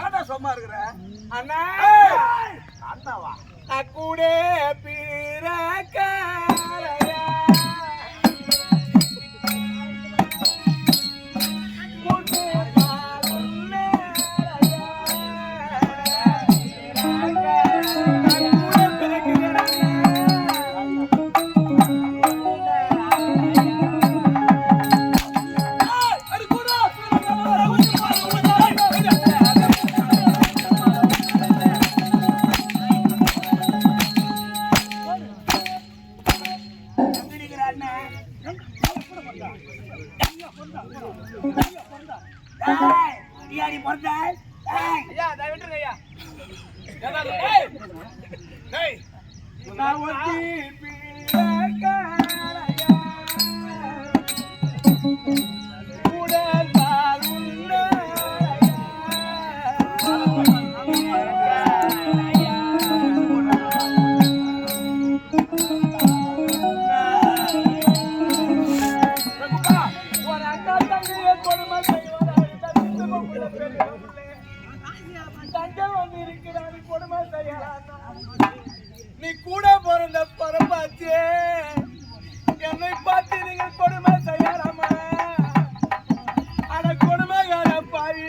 ஏன்டா சும்மா இருக்கிற? அண்ணா! அண்ணாவா? கூட பிறக்கலையா ஐயா அதை விட்டுருங்க ஐயா. ஏய், நான் ஒத்தி பிறக்கலையா. நீ கூட பிறந்த பரப்பாச்சே என்னை பார்த்து நீங்கள் கொடுமை செய்யலாமா? அட கொடுமைகார பாவி.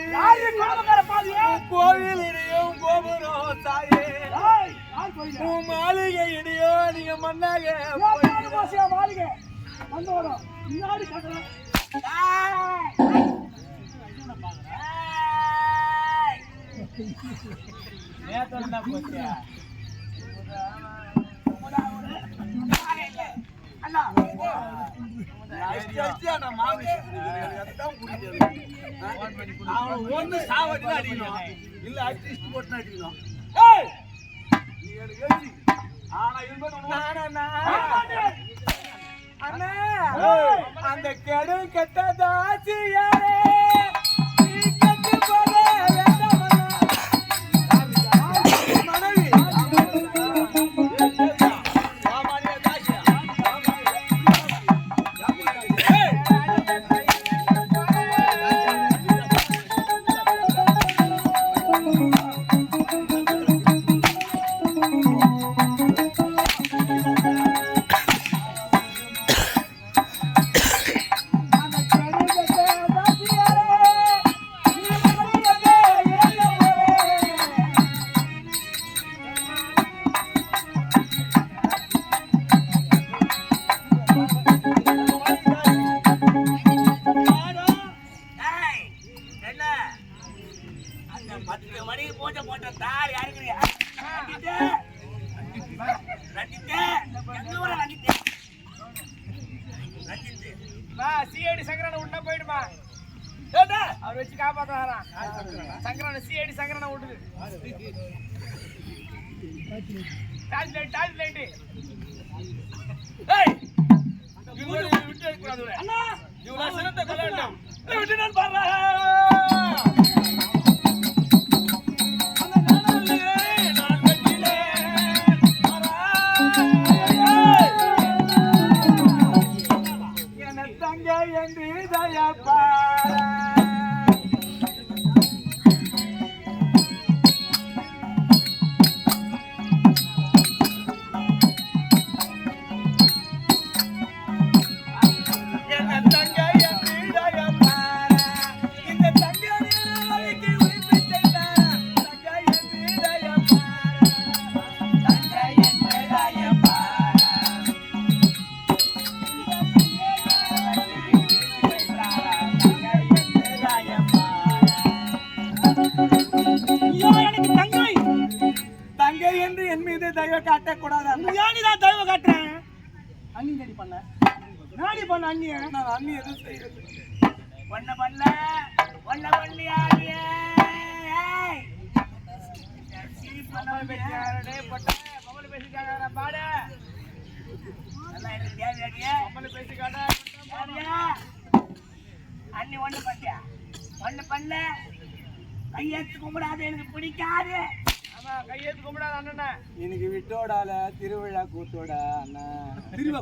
கோவில் இடையும் கோபுரம் தாயே உன் மாளிகை இடையோ நீங்க மண்ணாக மாளிகை. வந்து வரும் முன்னாடி கட்டணும் ஒண்ணு சாவடி அடிக்கணும் இல்ல அட்லீஸ்ட் போட்டு அடிக்கணும் நீ எனக்கு எழுதி ஆனா அண்ணா அந்த கெடு கெட்ட தாசியாரே ரஞ்சித்து சிஐடி சங்கரனை விட்டா போயிடுமா அவர் வச்சு காப்பாத்துறாராம் சங்கரனை சிஐடி சங்கரனை விட்டுது டார்ச் லைட் டார்ச் லைட் ஏய் இவங்க விட்டு அண்ணா! இவங்க சிறந்த கல்யாணம் பண்ண? நாடி பண்ண அண்ணிய நான் அண்ணி எதுவும் செய்யறது. ஒன்ன பண்ணல. பாடு. நல்லா எனக்கு தேவையாடியே தேவையா அண்ணி ஒண்ணு பண்ணியா ஒண்ணு பண்ணல. கையெழுத்து கும்பிடாது எனக்கு பிடிக்காது. கையெழுத்து கும்பிடாத அண்ணன. இன்னைக்கு விட்டோடால திருவிழா கூத்தோட அண்ணா. திருவிழா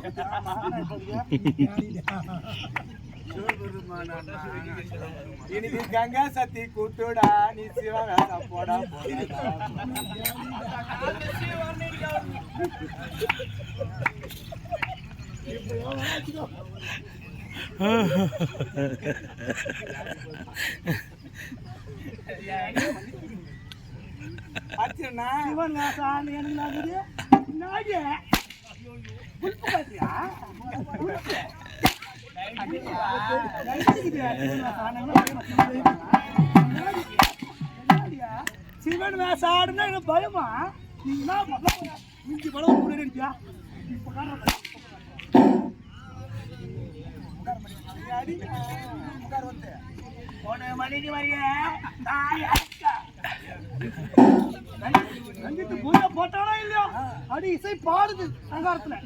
இன்னைக்கு கங்கா சத்தி கூத்தோடா நீ சிவகாசம் போடா போடா அச்சனா இவன் சாமி எனக்கு நாகுது நாடிய புல்பு காட்டியா சிவன் வேஷம் எனக்கு பயமா? நீ என்ன பண்ண மிஞ்சி படம் கூட ஒரு மணிக்கு வரைய தாய் அக்கா ரஞ்சித் பூஜை போட்டானா இல்லையா அடி இசை பாடுது சங்காரத்துல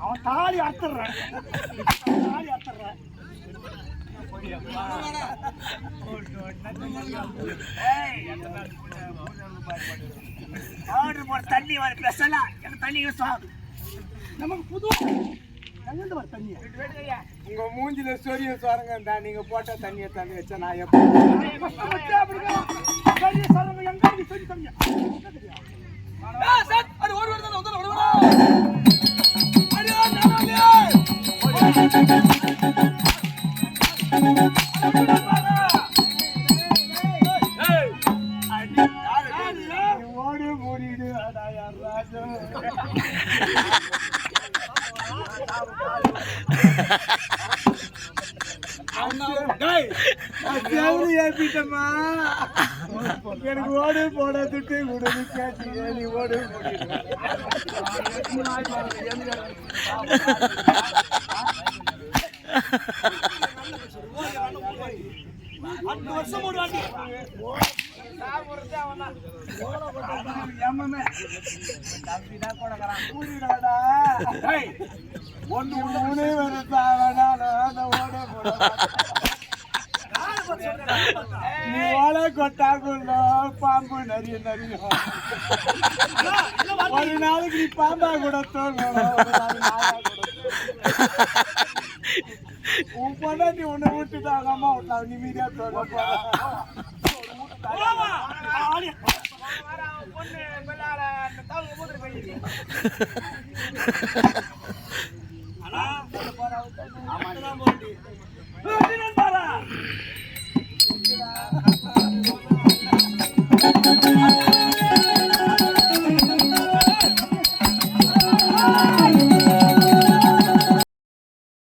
அவன் தாலி அறுத்துறான் தாலி அறுத்துறான் ஆர்டர் போட தண்ணி வர ஸ்பெஷலா எனக்கு தண்ணி யூஸ் ஆகுது நமக்கு புது உங்க மூஞ்சில சொரிய சோரங்க இருந்தா நீங்க போட்ட தண்ணியை தண்ணி வச்சா நான் எப்போ கஷ்டப்பட்டு அப்படிதான் செவரு ஏப்பிட்டமா எனக்கு ஓடு போட துட்டு விடுது கேட்டு நீ ஓடு. பத்து வருஷம் ஒரு வாட்டி. சாவனாலும் அந்த ஓட போட நீ ஓலை கொட்டாக்குள்ள பாம்பு நிறைய நிறைய ஒரு நாளைக்கு நீ பாம்பா கூட தோங்கணும் ஒரு நாள் நாயா உன் பொண்டாட்டி உன்னை விட்டுட்டாங்க அம்மா பொண்ணு